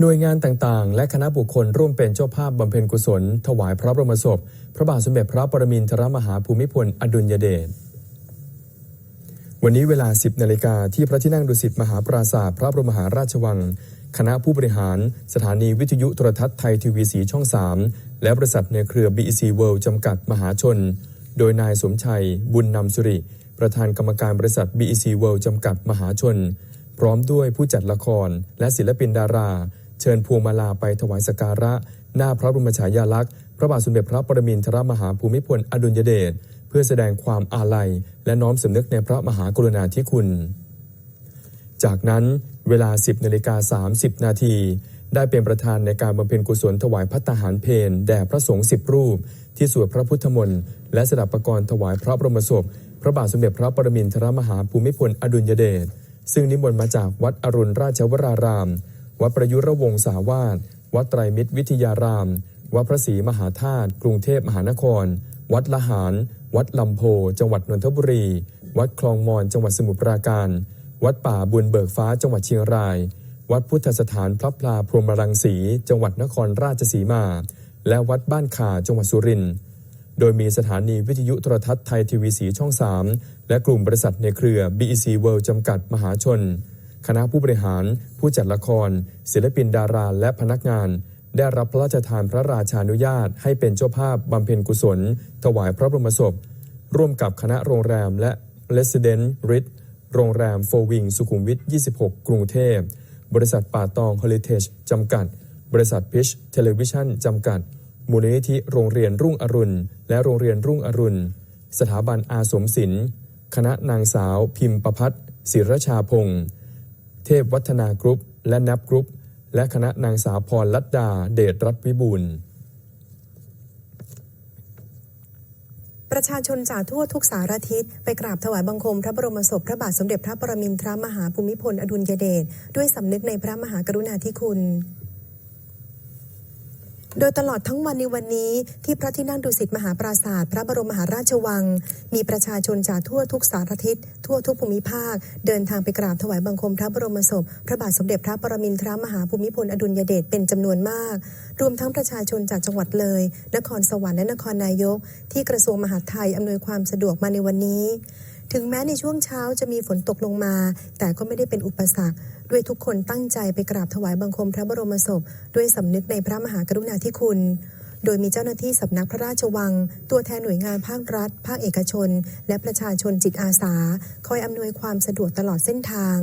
หน่วยงานต่างๆ และคณะบุคคลร่วมเป็นเจ้าภาพบำเพ็ญกุศล ถวายพระบรมศพ พระบาทสมเด็จพระปรมินทรมหาภูมิพลอดุลยเดชวันนี้เวลา 10นาฬิกาที่พระที่นั่งดุสิตมหาปราสาทพระบรมหาราชวัง คณะผู้บริหาร สถานีวิทยุโทรทัศน์ไทยทีวีสีช่อง 3 และบริษัทในเครือ BEC World จำกัดมหาชน โดยนายสมชัย บุญนำสุริ ประธานกรรมการบริษัท BEC World จำกัดมหาชน พร้อมด้วยผู้จัดละคร และศิลปินดารา เชิญพวงมาลาไปถวายสการะ หน้าพระบรมฉายาลักษณ์ พระบาทสมเด็จพระปรมินทรมหาภูมิพลอดุลยเดชเพื่อแสดงความอาลัย และน้อมสำนึกในพระมหากรุณาธิคุณ จากนั้นเวลา 10นาฬิกา30 นาทีได้เป็นประธานในการบำเพ็ญกุศลถวายพัตตาหารเพนแด่พระสงฆ์สิบรูป ที่สวดพระพุทธมนต์และสดับประกรณ์ถวายพระบรมศพ พระบาทสมเด็จพระปรมินทรมหาภูมิพลอดุลยเดชซึ่งนิมนต์มาจากวัดอรุณราชวราราม วัดประยุรวงศาวาสวัดไตรมิตรวิทยาราม วัดพระศรีมหาธาตุกรุงเทพมหานคร วัดละหาร วัดลำโพ จังหวัดนนทบุรี วัดคลองมอนจังหวัดสมุทรปราการ วัดป่าบุญเบิกฟ้าจังหวัดเชียงราย วัดพุทธสถานพระพลาพรหมรังสี จังหวัดนครราชสีมา และวัดบ้านขาจังหวัดสุรินทร์โดยมีสถานีวิทยุโทรทัศน์ไทยทีวีสีช่อง 3 และกลุ่มบริษัทในเครือ BEC World จำกัดมหาชน คณะผู้บริหาร ผู้จัดละคร ศิลปินดาราและพนักงาน ได้รับพระราชทานพระราชานุญาต ให้เป็นเจ้าภาพบำเพ็ญกุศล ถวายพระบรมศพ ร่วมกับคณะโรงแรมและ Resident r i t โรงแรมโฟวิงสุขุมวิท 26 กรุงเทพ บริษัทป่าตอง Heritage จำกัด บริษัทพิชเทเลวิชั่นจำกัด มูลนิธิโรงเรียนรุ่งอรุณ และโรงเรียนรุ่งอรุณ สถาบันอาสมศิลป์ คณะนางสาวพิมประพัฒน์ศิรชาพงศ์ เทพวัฒนากรุ๊ป และนับกรุ๊ป และคณะนางสาวพรลัดดา เดชรัตวิบูลประชาชนจากทั่วทุกสารทิศไปกราบถวายบังคมพระบรมศพพระบาทสมเด็จพระปรมินทรมหาภูมิพลอดุลยเดชด้วยสำนึกในพระมหากรุณาธิคุณ โดยตลอดทั้งวันในวันนี้ ที่พระที่นั่งดุสิตมหาปราศาสตร์พระบรมมหาราชวัง มีประชาชนจากทั่วทุกสารทิศทั่วทุกภูมิภาค เดินทางไปกราบถวายบังคมพระบรมศพ พระบาทสมเด็จพระปรมินทรมหาภูมิพลอดุลยเดชเป็นจำนวนมาก รวมทั้งประชาชนจากจังหวัดเลย นครสวรรค์และนครนายก ที่กระทรวงมหาดไทยอำนวยความสะดวกมาในวันนี้ ถึงแม้ในช่วงเช้าจะมีฝนตกลงมา แต่ก็ไม่ได้เป็นอุปสรรค ด้วยทุกคนตั้งใจไปกราบถวายบังคมพระบรมศพ ด้วยสำนึกในพระมหากรุณาธิคุณ โดยมีเจ้าหน้าที่สำนักพระราชวัง ตัวแทนหน่วยงานภาครัฐ ภาคเอกชน และประชาชนจิตอาสา คอยอำนวยความสะดวกตลอดเส้นทาง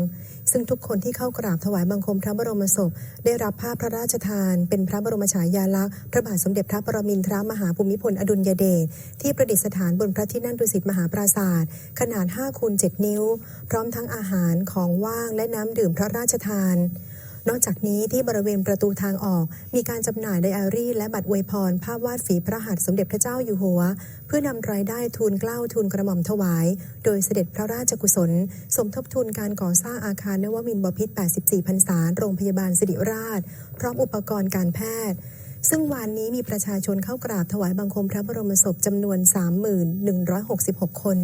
ซึ่งทุกคนที่เข้ากราบถวายบังคมพระบรมศพ ได้รับผ้าพระราชทาน เป็นพระบรมฉายาลักษณ์พระบาทสมเด็จพระปรมินทรมหาภูมิพลอดุลยเดชที่ประดิษฐานบนพระที่นั่งดุสิตมหาปราศาสตร์ขนาด5คูณ7นิ้ว พร้อมทั้งอาหารของว่างและน้ำดื่มพระราชทาน นอกจากนี้ที่บริเวณประตูทางออก มีการจำหน่ายไดอารี่ และบัตรอวยพร ภาพวาดฝีพระหัตถ์สมเด็จพระเจ้าอยู่หัว เพื่อนำรายได้ทูลเกล้าทูลกระหม่อมถวาย โดยเสด็จพระราชกุศล สมทบทุนการก่อสร้างอาคารนวมินบพิตร 84พรรษาโรงพยาบาลสิริราช พร้อมอุปกรณ์การแพทย์ซึ่งวันนี้มีประชาชนเข้ากราบถวายบังคมพระบรมศพจำนวน 3166 คน